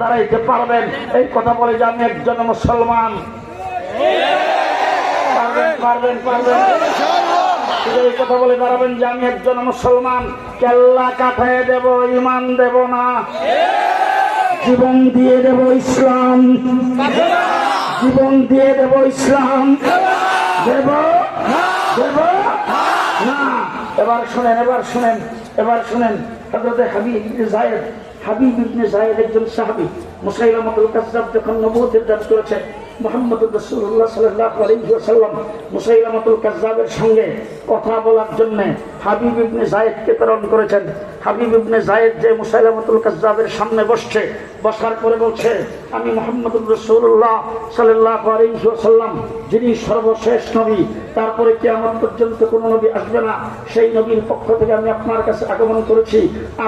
দাঁড়াইতে পারবেন। এই কথা বলে যে আমি একজন মুসলমান। পারবেন পারবেন কথা বলে দাঁড়াবেন যে আমি একজন মুসলমান। কেল্লা কাঠায় দেব, ইমান দেব না। জীবন দিয়ে দেব ইসলাম। জীবন দিয়ে দেব ইসলাম। দেব? দেব? এবার শুনেন এবার শুনেন এবার শুনেন। হযরতে হাবিব যায়েদ হাবিব ইবনে জায়েদ একজন সাহাবী। মুসাইলামাতুল কাযযাব যখন নবুয়তের দাবি করেছে মুহাম্মদ রাসূলুল্লাহ সাল্লাল্লাহু আলাইহি ওয়াসাল্লাম মুসাইলামাতুল কাযযাবের সঙ্গে কথা বলার জন্য হাবিব ইবনে জায়েদকে প্রেরণ করেছেন। হাবিব ইবনে যায়েদ যে মুসাইলামাতুল কাযযাবের সামনে বসছে, বসার পরে বলছে, আমি মোহাম্মদুর রসুল্লাহ সাল্লাহ আলহিহাসাল্লাম যিনি সর্বশেষ নবী, তারপরে কি আমার পর্যন্ত কোনো নবী আসবে না। সেই নবীর পক্ষ থেকে আমি আপনার কাছে আগমন করেছি।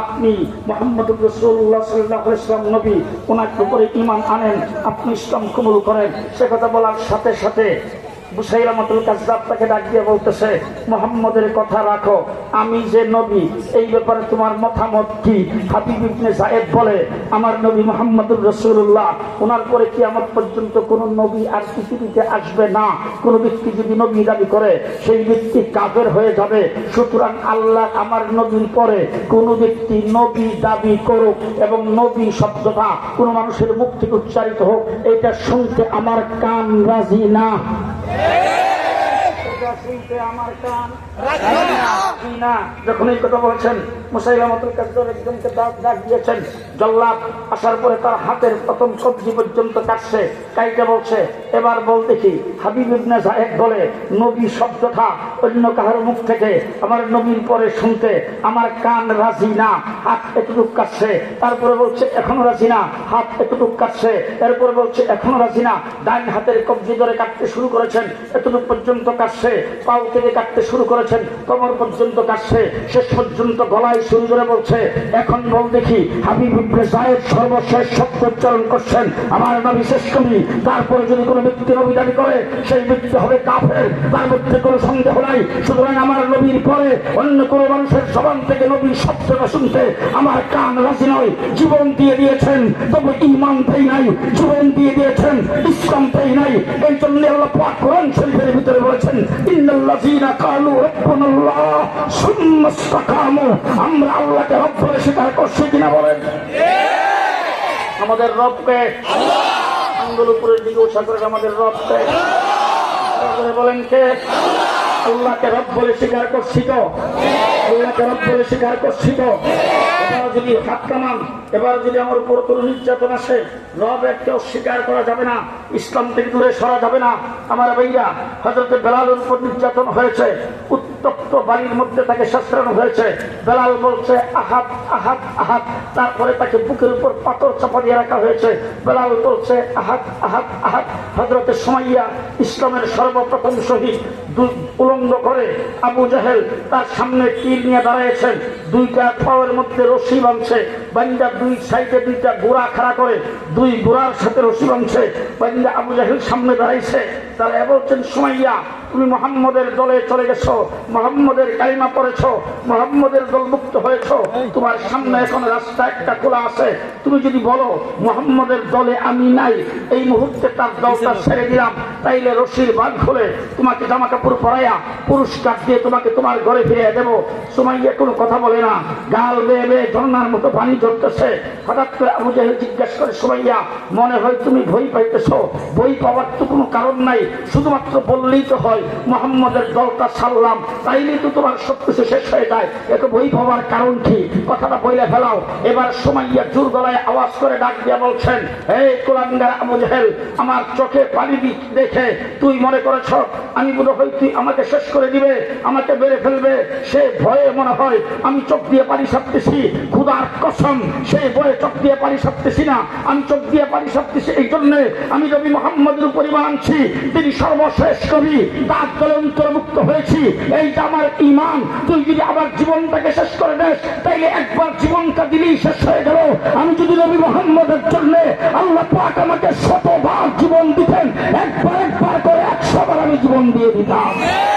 আপনি মোহাম্মদুর রসুল্লাহ সাল্লাহ ইসলাম নবী, ওনার উপরে ইমান আনেন, আপনি ইসলাম কবুল করেন। সে কথা বলার সাথে সাথে কথা আমি যে নবী, এই ব্যাপারে তোমার নবী নবী আসবে নবী দাবি করে, সেই ব্যক্তি কাফের হয়ে যাবে। সুতরাং আল্লাহ আমার নবীর পরে কোন ব্যক্তি নবী দাবি করুক এবং নবী শব্দটা কোন মানুষের মুখ থেকে উচ্চারিত হোক, এটা শুনতে আমার কান রাজি না। É. এটা শুনতে আমার কান। না। যখন এই কথা বলেছেন মুসাইলামতুল কাজর একজনকে ডাক দিয়েছেন জল্লাদ আসার পরে তার হাতের প্রথম সবজি পর্যন্ত কাটছে। কাইটা বলছে এবার বল দেখি হাবিব ইবনে জাহেদ বলে নবী শব্দটা অন্য কাহার মুখ থেকে আমার নবীর পরে শুনতে আমার কান রাজি না হাত এতটুক কাটছে। তারপরে বলছে এখনও রাজি না হাত এতটুক কাটছে। এরপরে বলছে এখনও রাজি না। ডান হাতের কবজি ধরে কাটতে শুরু করেছেন এতটুক পর্যন্ত কাটছে। পাও থেকে কাটতে শুরু করেছেন। কমর পর্যন্ত কাটছে। শেষ পর্যন্ত গলায় করে বলছে, এখন বল দেখি, হাবিব ইবনে জায়েদ সর্বশেষ শব্দ উচ্চারণ করছেন। আমার নবী শেষ কবি। তারপরে যদি কোনো ব্যক্তি নবী দাবি করে, সেই ব্যক্তি হবে কাফের। তার মধ্যে কোনো সন্দেহ নাই। সুতরাং আমার নবীর পরে অন্য কোনো মানুষের জবান থেকে নবীর শব্দটা শুনতে আমার কান রাজি নয়। জীবন দিয়ে দিয়েছেন, তবে ইমান পেই নাই। জীবন দিয়ে দিয়েছেন, ইসলাম পেই নাই। এই জন্য আল্লাহ পাক কোরআন শরীফের ভিতরে বলেছেন ইন্নাল্লাযীনা কালু রাব্বুনাল্লাহ, সুম্মা ইসতাকামু। আমরা আল্লাহকে রব বলে স্বীকার করছি কিনা বলেন। আমাদের রবকে আঙ্গুল উপরের দিকে উৎসাহ করে আমাদের রবকে। বলেন কে? আল্লাহকে রব বলে স্বীকার করছি তো? আল্লাহকে রব স্বীকার করছি যদি হাত কামান, এবার যদি আমার উপর কোনো নির্যাতন আসে, রব একটা স্বীকার করা যাবে না, ইসলাম থেকে দূরে সরা যাবে না। আমার ভাইয়া হজরতে বেলালের উপর নির্যাতন হয়েছে, উত্তপ্ত বাড়ির মধ্যে তাকে শাস্ত্রানো হয়েছে। বেলাল বলছে, আহাত আহাত আহাত। তারপরে তাকে বুকের উপর পাথর চাপা দিয়ে রাখা হয়েছে। বেলাল বলছে, আহাত আহাত আহাত। হজরতে সুমাইয়া, ইসলামের সর্বপ্রথম শহীদ। উলঙ্গ করে আবু জাহেল তার সামনে তীর নিয়ে দাঁড়িয়েছেন দুইটা পাওয়ের মধ্যে রশি বাঁধছে। বান্দা দুই সাইডে দুইটা গোড়া খাড়া করে দুই গোড়ার সাথে রশি বাঁধছে। বান্দা আবু জাহেল সামনে দাঁড়াইছে। তারা বলছেন সুমাইয়া তুমি মোহাম্মদের দলে চলে গেছো মোহাম্মদের কালিমা পড়েছো মোহাম্মদের দলমুক্ত হয়েছো। তোমার সামনে এখন রাস্তা একটা খোলা আছে। তুমি যদি বলো মোহাম্মদের দলে আমি নাই এই মুহূর্তে তার দলটা ছেড়ে দিলাম তাইলে রশির বাদ খুলে তোমাকে জামা কাপড় পরাইয়া পুরস্কার দিয়ে তোমাকে তোমার ঘরে ফিরিয়ে দেবো। সুমাইয়া কোনো কথা বলে না। গাল বেয়ে বেয়ে ঝর্ণার মতো পানি ঝরতেছে। হঠাৎ করে আবু জাহেল জিজ্ঞেস করে, সুমাইয়া, মনে হয় তুমি ভয় পাইতেছ। বই পাওয়ার তো কোনো কারণ নাই। শুধুমাত্র বললেই তো হয়, মোহাম্মদের দলটা ছাড়লাম। তাইলেই তো তোমার সব কিছু শেষ হয়ে যায়। এত বই পাওয়ার কারণ কি? কথাটা বইলে ফেলাও। এবার সুমাইয়া জোর গলায় আওয়াজ করে ডাক দিয়া বলছেন, এই কোলাঙ্গার আবু জাহেল, আমার চোখে পানি দেখে তুই মনে করেছ আমি বোধ হয় তুই আমাকে শেষ করে দিবে, আমাকে বেড়ে ফেলবে। সে ভয়ে মনে হয় আমি চোখ দিয়ে পানি সাপতেছি খুদার কসম, সে ভয়ে চোখ দিয়ে পানি সাপতেছি না। আমি চোখ দিয়ে পানি সাপতেছি এই জন্যে আমি রবি মোহাম্মদের উপর ইমান আনছি, তিনি সর্বশেষ কবি তার দলে অন্তর্ভুক্ত হয়েছি। এইটা আমার ইমান তুই যদি আবার জীবনটাকে শেষ করে দেস, তাইলে একবার জীবনটা দিলেই শেষ হয়ে গেল। আমি যদি রবি মোহাম্মদের জন্য আল্লাহ পাক আমাকে শতবার জীবন দিতেন একবার একবার করে একশো